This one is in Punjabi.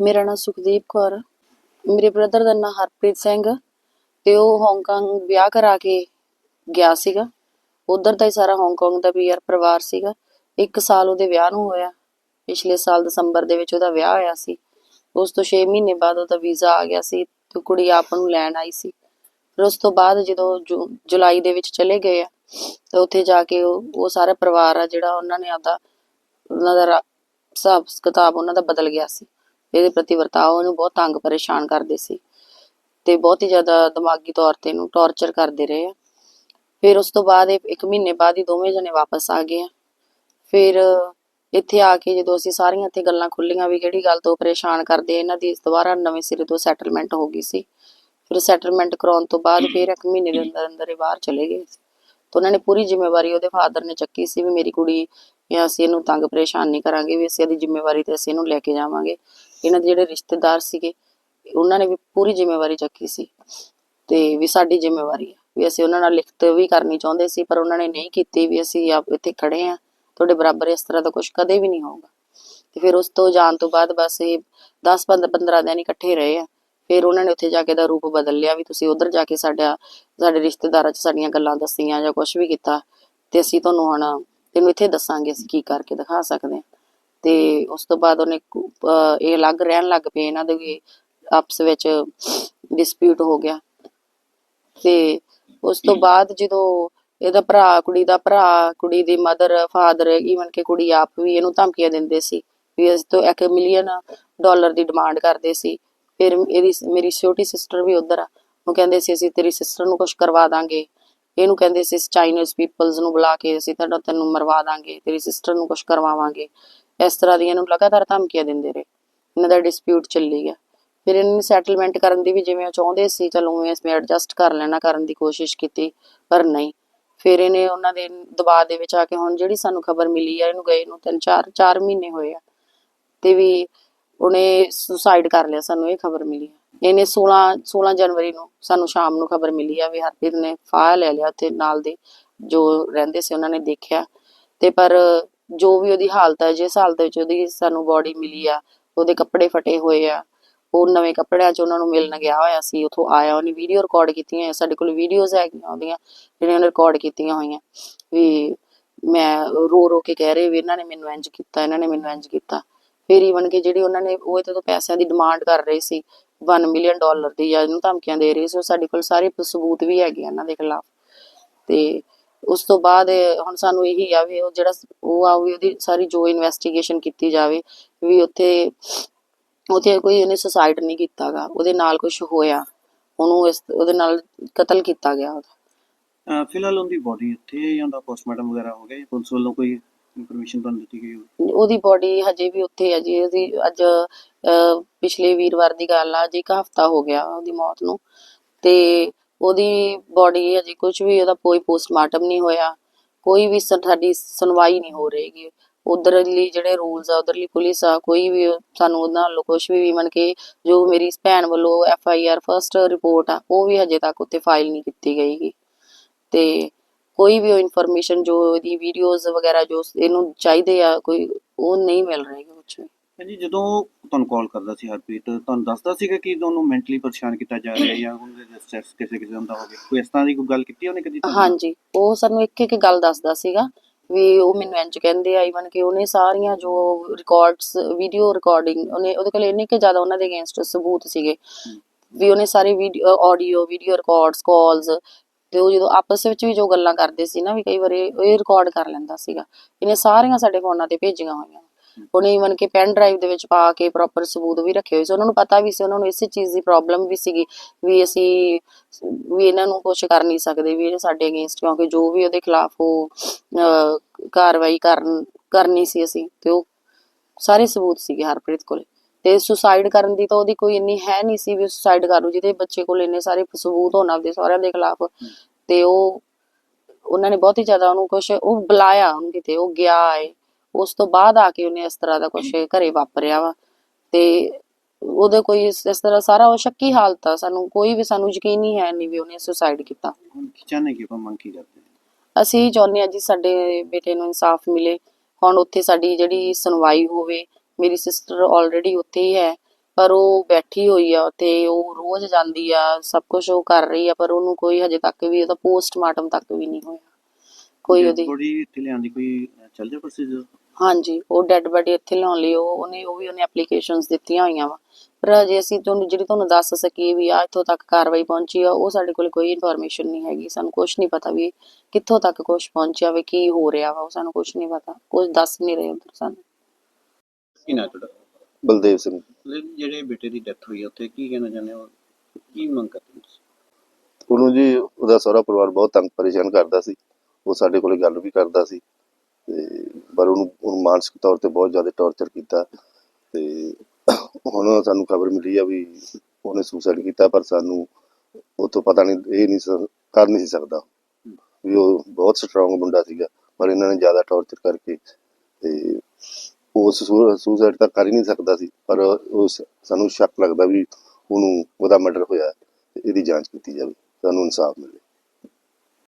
ਮੇਰਾ ਨਾਮ ਸੁਖਦੀਪ ਕੌਰ ਮੇਰੇ ਬ੍ਰਦਰ ਦਾ ਨਾਮ ਹਰਪ੍ਰੀਤ ਸਿੰਘ ਤੇ ਉਹ ਹਾਂਗਕਾਂਗ ਵਿਆਹ ਕਰਾ ਕੇ ਗਿਆ ਸੀਗਾ। ਉਧਰ ਦਾ ਹੀ ਸਾਰਾ ਹਾਂਗਕਾਂਗ ਦਾ ਪੀਆਰ ਪਰਿਵਾਰ ਸੀਗਾ। ਇੱਕ ਸਾਲ ਉਹਦੇ ਵਿਆਹ ਨੂੰ ਹੋਇਆ। ਪਿਛਲੇ ਸਾਲ ਦਸੰਬਰ ਦੇ ਵਿੱਚ ਉਹਦਾ ਵਿਆਹ ਹੋਇਆ ਸੀ। ਉਸ ਤੋਂ 6 ਮਹੀਨੇ ਬਾਅਦ ਉਹਦਾ ਵੀਜ਼ਾ ਆ ਗਿਆ ਸੀ ਤੇ ਕੁੜੀ ਆਪ ਨੂੰ ਲੈਣ ਆਈ ਸੀ। ਫਿਰ ਉਸ ਤੋਂ ਬਾਅਦ ਜਦੋਂ ਜੂ- ਜੁਲਾਈ ਦੇ ਵਿੱਚ ਚਲੇ ਗਏ ਆ, ਤੇ ਉੱਥੇ ਜਾ ਕੇ ਉਹ ਸਾਰਾ ਪਰਿਵਾਰ ਆ ਜਿਹੜਾ ਉਹਨਾਂ ਨੇ ਆਪਦਾ, ਉਹਨਾਂ ਦਾ ਹਿਸਾਬ ਕਿਤਾਬ ਉਹਨਾਂ ਦਾ ਬਦਲ ਗਿਆ ਸੀ। ਇਹਦੇ ਪ੍ਰਤੀ ਵਰਤਾਓ ਉਹਨੂੰ ਬਹੁਤ ਤੰਗ ਪਰੇਸ਼ਾਨ ਕਰਦੇ ਸੀ ਤੇ ਬਹੁਤ ਹੀ ਜ਼ਿਆਦਾ ਦਿਮਾਗੀ ਤੌਰ ਤੇ ਇਹਨੂੰ ਟੌਰਚਰ ਕਰਦੇ ਰਹੇ ਆ। ਫਿਰ ਉਸ ਤੋਂ ਬਾਅਦ ਇੱਕ ਮਹੀਨੇ ਬਾਅਦ ਹੀ ਦੋਵੇਂ ਜਣੇ ਵਾਪਸ ਆ ਗਏ ਆ। ਫਿਰ ਇੱਥੇ ਆ ਕੇ ਜਦੋਂ ਅਸੀਂ ਸਾਰੀਆਂ ਇੱਥੇ ਗੱਲਾਂ ਖੁੱਲੀਆਂ ਵੀ ਕਿਹੜੀ ਗੱਲ ਤੋਂ ਪਰੇਸ਼ਾਨ ਕਰਦੇ ਇਹਨਾਂ ਦੀ ਦੁਬਾਰਾ ਨਵੇਂ ਸਿਰੇ ਤੋਂ ਸੈਟਲਮੈਂਟ ਹੋ ਗਈ ਸੀ। ਫਿਰ ਸੈਟਲਮੈਂਟ ਕਰਾਉਣ ਤੋਂ ਬਾਅਦ ਫਿਰ ਇੱਕ ਮਹੀਨੇ ਦੇ ਅੰਦਰ ਅੰਦਰ ਇਹ ਬਾਹਰ ਚਲੇ ਗਏ ਸੀ। ਤਾਂ ਉਹਨਾਂ ਨੇ ਪੂਰੀ ਜ਼ਿੰਮੇਵਾਰੀ ਉਹਦੇ ਫਾਦਰ ਨੇ ਚੱਕੀ ਸੀ ਵੀ ਮੇਰੀ ਕੁੜੀ ਜਾਂ ਅਸੀਂ ਇਹਨੂੰ ਤੰਗ ਪਰੇਸ਼ਾਨ ਨਹੀਂ ਕਰਾਂਗੇ, ਵੀ ਅਸੀਂ ਇਹਦੀ ਜ਼ਿੰਮੇਵਾਰੀ ਤੇ ਅਸੀਂ ਇਹਨੂੰ ਲੈ ਕੇ ਜਾਵਾਂਗੇ। ਇਹਨਾਂ ਦੇ ਜਿਹੜੇ ਰਿਸ਼ਤੇਦਾਰ ਸੀਗੇ, ਉਹਨਾਂ ਨੇ ਵੀ ਪੂਰੀ ਜ਼ਿੰਮੇਵਾਰੀ ਚੱਕੀ ਸੀ। ਤੇ ਵੀ ਸਾਡੀ ਜ਼ਿੰਮੇਵਾਰੀ ਹੈ ਵੀ ਅਸੀਂ ਉਹਨਾਂ ਨਾਲ ਲਿਖਤ ਵੀ ਕਰਨੀ ਚਾਹੁੰਦੇ ਸੀ, ਪਰ ਉਹਨਾਂ ਨੇ ਨਹੀਂ ਕੀਤੀ ਵੀ ਅਸੀਂ ਆਪ ਇੱਥੇ ਖੜੇ ਆ। ਤੁਹਾਡੇ ਬਰਾਬਰ ਇਸ ਤਰ੍ਹਾਂ ਦਾ ਕੁਝ ਕਦੇ ਵੀ ਨਹੀਂ ਹੋਊਗਾ। ਤੇ ਫਿਰ ਉਸ ਤੋਂ ਜਾਣ ਤੋਂ ਬਾਅਦ ਬਸ ਇਹ 10 15 ਦਿਨ ਇਕੱਠੇ ਰਹੇ ਆ। ਫਿਰ ਉਹਨਾਂ ਨੇ ਉੱਥੇ ਜਾ ਕੇ ਦਾ ਰੂਪ ਬਦਲ ਲਿਆ ਵੀ ਤੁਸੀਂ ਉਧਰ ਜਾ ਕੇ ਸਾਡਾ, ਸਾਡੇ ਰਿਸ਼ਤੇਦਾਰਾਂ 'ਚ ਸਾਡੀਆਂ ਗੱਲਾਂ ਦੱਸੀਆਂ ਜਾਂ ਕੁਝ ਵੀ ਕੀਤਾ। ਤੇ ਅਸੀਂ ਤੁਹਾਨੂੰ ਹੁਣ ਤੈਨੂੰ ਇੱਥੇ ਦੱਸਾਂਗੇ ਅਸੀਂ ਕੀ ਕਰਕੇ ਦਿਖਾ ਸਕਦੇ ਹਾਂ। ਤੇ ਉਸ ਤੋਂ ਬਾਅਦ ਉਹਨੇ ਇਹ ਅਲੱਗ ਰਹਿਣ ਲੱਗ ਪਏ, ਇਹਨਾਂ ਦੇ ਆਪਸ ਵਿੱਚ ਡਿਸਪਿਊਟ ਹੋ ਗਿਆ। ਤੇ ਉਸ ਤੋਂ ਬਾਅਦ ਜਦੋਂ ਇਹਦਾ ਭਰਾ, ਕੁੜੀ ਦਾ ਭਰਾ, ਕੁੜੀ ਦੀ ਮਦਰ ਫਾਦਰ ਈਵਨ ਕਿ ਕੁੜੀ ਆਪ ਵੀ ਇਹਨੂੰ ਧਮਕੀਆਂ ਦਿੰਦੇ ਸੀ ਵੀ ਇਸ ਤੋਂ 1 ਮਿਲੀਅਨ ਡਾਲਰ ਦੀ ਡਿਮਾਂਡ ਕਰਦੇ ਸੀ। ਫਿਰ ਇਹਦੀ ਮੇਰੀ ਛੋਟੀ ਸਿਸਟਰ ਵੀ ਉਧਰ ਆ। ਉਹ ਕਹਿੰਦੇ ਸੀ, ਅਸੀਂ ਤੇਰੀ ਸਿਸਟਰ ਨੂੰ ਕੁਝ ਕਰਵਾ ਦਾਂਗੇ। ਇਹਨੂੰ ਕਹਿੰਦੇ ਸੀ ਚਾਈਨੀਜ਼ ਪੀਪਲਸ ਨੂੰ ਬੁਲਾ ਕੇ ਅਸੀਂ ਤੁਹਾਡਾ ਤੈਨੂੰ ਮਰਵਾ ਦਾਂਗੇ, ਤੇਰੀ ਸਿਸਟਰ ਨੂੰ ਕੁਝ ਕਰਵਾਵਾਂਗੇ। ਇਸ ਤਰ੍ਹਾਂ ਦੀਆਂ ਇਹਨੂੰ ਲਗਾਤਾਰ ਧਮਕੀਆਂ ਦਿੰਦੇ ਰਹੇ। ਇਹਨਾਂ ਦਾ ਡਿਸਪਿਊਟ ਚੱਲੀ ਗਿਆ। ਫਿਰ ਇਹਨਾਂ ਨੇ ਸੈਟਲਮੈਂਟ ਕਰਨ ਦੀ ਵੀ ਜਿਵੇਂ ਉਹ ਚਾਹੁੰਦੇ ਸੀ, ਚਲੋ ਉਵੇਂ ਅਸੀਂ ਐਡਜਸਟ ਕਰ ਲੈਣਾ ਕਰਨ ਦੀ ਕੋਸ਼ਿਸ਼ ਕੀਤੀ, ਪਰ ਨਹੀਂ। ਫਿਰ ਇਹਨੇ ਉਹਨਾਂ ਦੇ ਦਬਾਅ ਦੇ ਵਿੱਚ ਆ ਕੇ ਹੁਣ ਜਿਹੜੀ ਸਾਨੂੰ ਖਬਰ ਮਿਲੀ ਆ, ਇਹਨੂੰ ਗਏ ਨੂੰ ਤਿੰਨ ਚਾਰ ਚਾਰ ਮਹੀਨੇ ਹੋਏ ਆ। ਤੇ ਵੀ ਉਹਨੇ ਸੁਸਾਈਡ ਕਰ ਲਿਆ, ਸਾਨੂੰ ਇਹ ਖਬਰ ਮਿਲੀ ਆ। ਇਹਨੇ 16 16 ਜਨਵਰੀ ਨੂੰ ਸਾਨੂੰ ਸ਼ਾਮ ਨੂੰ ਖਬਰ ਮਿਲੀ ਆ ਵੀ ਹਰਪ੍ਰੀਤ ਨੇ ਫਾਹ ਲੈ ਲਿਆ ਤੇ ਨਾਲ ਦੇ, ਜੋ ਰਹਿੰਦੇ ਸੀ ਉਹਨਾਂ ਨੇ ਦੇਖਿਆ। ਤੇ ਪਰ ਜੋ ਵੀ ਉਹਦੀ ਹਾਲਤ ਹੈ ਜਿਸ ਹਾਲਤ ਵਿੱਚ ਉਹਦੀ ਸਾਨੂੰ ਬੋਡੀ ਮਿਲੀ ਆ, ਉਹਦੇ ਕੱਪੜੇ ਫਟੇ ਹੋਏ ਆ, ਉਹ ਨਵੇਂ ਕੱਪੜਿਆਂ 'ਚ ਉਹਨਾਂ ਨੂੰ ਮਿਲਣ ਗਿਆ ਹੋਇਆ ਸੀ, ਉਥੋਂ ਆਇਆ, ਉਹਨੇ ਵੀਡੀਓ ਰਿਕਾਰਡ ਕੀਤੀਆਂ ਸਾਡੇ ਕੋਲ ਵੀਡੀਓਜ਼ ਹੈਗੀਆਂ ਉਹਦੀਆਂ, ਜਿਹੜੀਆਂ ਉਹਨੇ ਰਿਕਾਰਡ ਕੀਤੀਆਂ ਹੋਈਆਂ, ਵੀ ਮੈਂ ਰੋ ਰੋ ਕੇ ਕਹਿ ਰਹੇ ਵੀ ਇਹਨਾਂ ਨੇ ਮੈਨੂੰ ਇੰਜ ਕੀਤਾ, ਇਹਨਾਂ ਨੇ ਮੈਨੂੰ ਇੰਜ ਕੀਤਾ। ਫਿਰ ਈਵਨ ਕਿ ਜਿਹੜੀ ਉਹਨਾਂ ਨੇ, ਉਹ ਇਹਦੇ ਤੋਂ ਪੈਸਿਆਂ ਦੀ ਡਿਮਾਂਡ ਕਰ ਰਹੇ ਸੀ 1 ਮਿਲੀਅਨ ਡਾਲਰ ਦੀ ਜਾਂ ਇਹਨੂੰ ਧਮਕੀਆਂ ਦੇ ਰਹੇ ਸੀ ਉਹ ਸਾਡੇ ਕੋਲ ਸਾਰੇ ਸਬੂਤ ਵੀ ਹੈਗੇ ਇਹਨਾਂ ਦੇ ਖਿਲਾਫ। ਤੇ ਉਸ ਤੋਂ ਬਾਅਦ ਹੁਣ ਸਾਨੂੰ ਇਹੀ ਆ ਵੀ ਉਹ ਜਿਹੜਾ ਉਹ ਆ ਵੀ ਉਹਦੀ ਸਾਰੀ ਜੋ ਇਨਵੈਸਟੀਗੇਸ਼ਨ ਕੀਤੀ ਜਾਵੇ ਵੀ ਉੱਥੇ ਉੱਥੇ ਕੋਈ ਉਹਨੇ ਸੁਸਾਈਡ ਨਹੀਂ ਕੀਤਾਗਾ ਉਹਦੇ ਨਾਲ ਕੁਝ ਹੋਇਆ ਉਹਨੂੰ ਇਸ ਉਹਦੇ ਨਾਲ ਕਤਲ ਕੀਤਾ ਗਿਆ ਉਹਦਾ। ਫਿਲਹਾਲ ਉਹਦੀ ਬੋਡੀ ਇੱਥੇ ਹੈ ਜਾਂ ਦਾ ਪੋਸਟਮਾਰਟਮ ਵਗੈਰਾ ਹੋ ਗਿਆ ਪੁਲਿਸ ਵੱਲੋਂ ਕੋਈ ਇਨਫੋਰਮੇਸ਼ਨ ਤੁਹਾਨੂੰ ਦਿੱਤੀ ਗਈ ਉਹਦੀ ਬੋਡੀ ਹਜੇ ਵੀ ਉੱਥੇ ਹੈ ਜੀ ਉਹਦੀ ਅੱਜ ਪਿਛਲੇ ਵੀਰਵਾਰ ਦੀ ਗੱਲ ਆ ਜੀ ਇੱਕ ਹਫਤਾ ਹੋ ਗਿਆ ਉਹਦੀ ਮੌਤ ਨੂੰ। ਤੇ ਉਹਦੀ ਬੋਡੀ ਹਜੇ ਕੁਝ ਵੀ, ਉਹਦਾ ਕੋਈ ਪੋਸਟਮਾਰਟਮ ਨਹੀਂ ਹੋਇਆ। ਕੋਈ ਵੀ ਸਾਡੀ ਸੁਣਵਾਈ ਨਹੀਂ ਹੋ ਰਹੀਗੀ ਉਧਰਲੀ ਜਿਹੜੇ ਰੂਲਸ ਆ, ਉਧਰਲੀ ਪੁਲਿਸ ਆ, ਕੋਈ ਵੀ ਸਾਨੂੰ ਉਹਨਾਂ ਵੱਲੋਂ ਕੁਝ ਵੀ ਈਵਨ ਕਿ ਜੋ ਮੇਰੀ ਭੈਣ ਵੱਲੋਂ F I R first report ਆ, ਉਹ ਵੀ ਹਜੇ ਤੱਕ ਉੱਤੇ ਫਾਈਲ ਨਹੀਂ ਕੀਤੀ ਗਈਗੀ ਤੇ ਕੋਈ ਵੀ ਇਨਫੋਰਮੇਸ਼ਨ ਜੋ ਇਹਦੀ ਵੀਡੀਓਜ਼ ਵਗੈਰਾ ਜੋ ਇਹਨੂੰ ਚਾਹੀਦੇ ਆ, ਕੋਈ ਉਹ ਨਹੀਂ ਮਿਲ ਰਹੀ ਕੁਝ ਵੀ। ਹਾਂਜੀ, ਜਦੋਂ ਤੁਹਾਨੂੰ ਕਾਲ ਕਰਦਾ ਸੀ ਹਰਪ੍ਰੀਤ, ਤੁਹਾਨੂੰ ਦੱਸਦਾ ਸੀਗਾ ਕਿ ਤੁਹਾਨੂੰ ਮੈਂਟਲੀ ਪਰੇਸ਼ਾਨ ਕੀਤਾ ਜਾ ਰਿਹਾ ਜਾਂ ਉਹਦੇ ਸਟ੍ਰੈਸ ਕਿਸੇ ਕਿਸਮ ਦਾ ਹੋਵੇ, ਕੋਈ ਇਸ ਤਰ੍ਹਾਂ ਦੀ ਕੋਈ ਗੱਲ ਕੀਤੀ ਉਹਨੇ ਕਦੀ ਤੁਹਾਨੂੰ? ਹਾਂਜੀ, ਉਹ ਸਾਨੂੰ ਇੱਕ ਇੱਕ ਗੱਲ ਦੱਸਦਾ ਸੀਗਾ ਵੀ ਉਹ ਮੈਨੂੰ ਇੰਜ ਕਹਿੰਦੇ ਆ ਇਵਨ ਕਿ ਉਹਨੇ ਸਾਰੀਆਂ ਜੋ ਰਿਕਾਰਡਸ ਵੀਡੀਓ ਰਿਕਾਰਡਿੰਗ ਉਹਨੇ ਉਹਦੇ ਕੋਲ ਇੰਨੇ ਕਿ ਜ਼ਿਆਦਾ ਉਹਨਾਂ ਦੇ ਅਗੇਂਸਟ ਸਬੂਤ ਸੀਗੇ ਵੀ ਉਹਨੇ ਸਾਰੇ video audio video records calls ਤੇ ਉਹ ਜਦੋਂ ਆਪਸ ਵਿੱਚ ਵੀ ਜੋ ਗੱਲਾਂ ਕਰਦੇ ਸੀ ਨਾ, ਵੀ ਕਈ ਵਾਰੀ ਉਹ ਇਹ ਰਿਕਾਰਡ ਕਰ ਲੈਂਦਾ ਸੀਗਾ ਇਹਨੇ ਸਾਰੀਆਂ ਸਾਡੇ ਫੋਨਾਂ ਤੇ ਭੇਜੀਆਂ ਹੋਈਆਂ ਉਹਨੇ ਇਵਨ ਕਿ ਪੈਨ ਡਰਾਈਵ ਦੇ ਵਿੱਚ ਪਾ ਕੇ ਪ੍ਰੋਪਰ ਸਬੂਤ ਵੀ ਰੱਖੇ ਹੋਏ ਸੀ। ਉਹਨਾਂ ਨੂੰ ਪਤਾ ਵੀ ਸੀ, ਉਹਨਾਂ ਨੂੰ ਇਸੇ ਚੀਜ਼ ਦੀ ਪ੍ਰੋਬਲਮ ਵੀ ਸੀਗੀ ਵੀ ਅਸੀਂ ਵੀ ਇਹਨਾਂ ਨੂੰ ਕੁਝ ਕਰ ਨਹੀਂ ਸਕਦੇ, ਵੀ ਇਹ ਸਾਡੇ ਅਗੇਂਸਟ ਕਿਉਂਕਿ ਜੋ ਵੀ ਉਹਦੇ ਖਿਲਾਫ ਉਹ ਕਾਰਵਾਈ ਕਰਨ, ਕਰਨੀ ਸੀ ਅਸੀਂ ਤੇ ਉਹ ਸਾਰੇ ਸਬੂਤ ਸੀਗੇ ਹਰਪ੍ਰੀਤ ਕੋਲੇ। ਤੇ ਸੁਸਾਈਡ ਕਰਨ ਦੀ ਤਾਂ ਉਹਦੀ ਕੋਈ ਇੰਨੀ ਹੈ ਨਹੀਂ ਸੀ ਵੀ ਸੁਸਾਈਡ ਕਰੂ ਜਿਹਦੇ ਬੱਚੇ ਕੋਲ ਇੰਨੇ ਸਾਰੇ ਸਬੂਤ ਹੋਣ ਆਪਦੇ ਸਹੁਰਿਆਂ ਦੇ ਖਿਲਾਫ। ਤੇ ਉਹ, ਉਹਨਾਂ ਨੇ ਬਹੁਤ ਹੀ ਜ਼ਿਆਦਾ ਉਹਨੂੰ ਕੁਝ ਉਹ ਬੁਲਾਇਆ ਉਹਨੂੰ ਕਿਤੇ, ਉਹ ਗਿਆ ਏ ਉਸ ਤੋਂ ਬਾਅਦ ਆ ਕੇ ਉਹਨੇ ਇਸ ਤਰ੍ਹਾਂ ਦਾ ਕੁਝ ਘਰੇ ਵਾਪਰਿਆ ਵਾ। ਤੇ ਉਹਦੇ ਕੋਈ ਇਸ ਇਸ ਤਰ੍ਹਾਂ ਸਾਰਾ ਉਹ ਸ਼ੱਕੀ ਹਾਲਤ ਆ। ਸਾਨੂੰ ਕੋਈ ਵੀ ਸਾਨੂੰ ਯਕੀਨ ਨਹੀਂ ਹੈ ਨਹੀਂ ਵੀ ਉਹਨੇ ਸੁਸਾਈਡ ਕੀਤਾ। ਹੁਣ ਕੀ ਚਾਹੁੰਦੇ ਕਿ ਆਪਾਂ ਮੰਗ ਕੀ ਕਰਦੇ ਹਾਂ? ਅਸੀਂ ਚਾਹੁੰਦੇ ਹਾਂ ਜੀ ਸਾਡੇ ਬੇਟੇ ਨੂੰ ਇਨਸਾਫ ਮਿਲੇ। ਹੁਣ ਉੱਥੇ ਸਾਡੀ ਜਿਹੜੀ ਸੁਣਵਾਈ ਹੋਵੇ ਮੇਰੀ ਸਿਸਟਰ ਆਲਰੇਡੀ ਉੱਥੇ ਹੀ ਹੈ। ਪਰ ਉਹ ਬੈਠੀ ਹੋਈ ਆ ਤੇ ਉਹ ਰੋਜ਼ ਜਾਂਦੀ ਆ ਸਭ ਕੁਝ ਉਹ ਕਰ ਰਹੀ ਆ ਪਰ ਉਹਨੂੰ ਕੋਈ ਹਜੇ ਤੱਕ ਵੀ ਉਹਦਾ ਪੋਸਟਮਾਰਟਮ ਤੱਕ ਵੀ ਨਹੀਂ ਹੋਇਆ। ਕੋਈ ਉਹਦੀ ਬੋਡੀ ਇੱਥੇ ਲਿਆਉਣ ਦੀ ਕੋਈ ਚੱਲ ਰਿਹਾ ਪ੍ਰੋਸੀਜਰ ਹਾਂਜੀ ਉਹ ਡੈੱਡ ਬਾਡੀ ਇੱਥੇ ਲਿਆਉਣ ਲਈ ਉਹ ਉਹਨੇ ਉਹ ਵੀ ਉਹਨੇ ਐਪਲੀਕੇਸ਼ਨਸ ਦਿੱਤੀਆਂ ਹੋਈਆਂ ਵਾ। ਪਰ ਹਜੇ ਅਸੀਂ ਤੁਹਾਨੂੰ ਜਿਹੜੀ ਤੁਹਾਨੂੰ ਦੱਸ ਸਕੀਏ ਵੀ ਆ ਇੱਥੋਂ ਤੱਕ ਕਾਰਵਾਈ ਪਹੁੰਚੀ ਆ ਉਹ ਸਾਡੇ ਕੋਲ ਕੋਈ ਇਨਫੋਰਮੇਸ਼ਨ ਨਹੀਂ ਹੈਗੀ। ਸਾਨੂੰ ਕੁਝ ਨਹੀਂ ਪਤਾ ਵੀ ਕਿੱਥੋਂ ਤੱਕ ਕੁਝ ਪਹੁੰਚਿਆ ਵੇ ਕੀ ਹੋ ਰਿਹਾ ਵਾ ਉਹ ਸਾਨੂੰ ਕੁਝ ਨਹੀਂ ਪਤਾ। ਕੁਝ ਦੱਸ ਨਹੀਂ ਰਹੇ ਉਧਰ ਸਾਨੂੰ। ਕੀ ਨਾ ਤੁਹਾਡਾ? ਬਲਦੇਵ ਸਿੰਘ। ਜਿਹੜੇ ਬੇਟੇ ਦੀ ਡੈਥ ਹੋਈ ਹੈ ਉੱਥੇ ਕੀ ਕਹਿਣਾ ਚਾਹੁੰਦੇ ਹੋ? ਕੀ ਮੰਗ ਕਰਦੇ ਹੋ? ਉਹਨੂੰ ਜੀ ਉਹਦਾ ਸਹੁਰਾ ਪਰਿਵਾਰ ਬਹੁਤ ਤੰਗ ਪਰੇਸ਼ਾਨ ਕਰਦਾ ਸੀ। ਉਹ ਸਾਡੇ ਕੋਲੇ ਗੱਲ ਵੀ ਕਰਦਾ ਸੀ ਤੇ ਪਰ ਉਹਨੂੰ ਉਹਨੂੰ ਮਾਨਸਿਕ ਤੌਰ ਤੇ ਬਹੁਤ ਜ਼ਿਆਦਾ ਟੌਰਚਰ ਕੀਤਾ ਤੇ ਹੁਣ ਸਾਨੂੰ ਖਬਰ ਮਿਲੀ ਆ ਵੀ ਉਹਨੇ ਸੁਸਾਈਡ ਕੀਤਾ ਪਰ ਸਾਨੂੰ ਉਹ ਤੋਂ ਪਤਾ ਨਹੀਂ, ਇਹ ਨਹੀਂ ਕਰ ਨਹੀਂ ਸੀ ਸਕਦਾ ਵੀ ਉਹ ਬਹੁਤ ਸਟਰੋਂਗ ਮੁੰਡਾ ਸੀਗਾ ਪਰ ਇਹਨਾਂ ਨੇ ਜ਼ਿਆਦਾ ਟੌਰਚਰ ਕਰਕੇ ਤੇ ਉਹ ਸੁਸਾਈਡ ਤਾਂ ਕਰ ਹੀ ਨਹੀਂ ਸਕਦਾ ਸੀ ਪਰ ਉਸ ਸਾਨੂੰ ਸ਼ੱਕ ਲੱਗਦਾ ਵੀ ਉਹਨੂੰ ਉਹਦਾ ਮਰਡਰ ਹੋਇਆ ਇਹਦੀ ਜਾਂਚ ਕੀਤੀ ਜਾਵੇ, ਸਾਨੂੰ ਇਨਸਾਫ ਮਿਲੇ।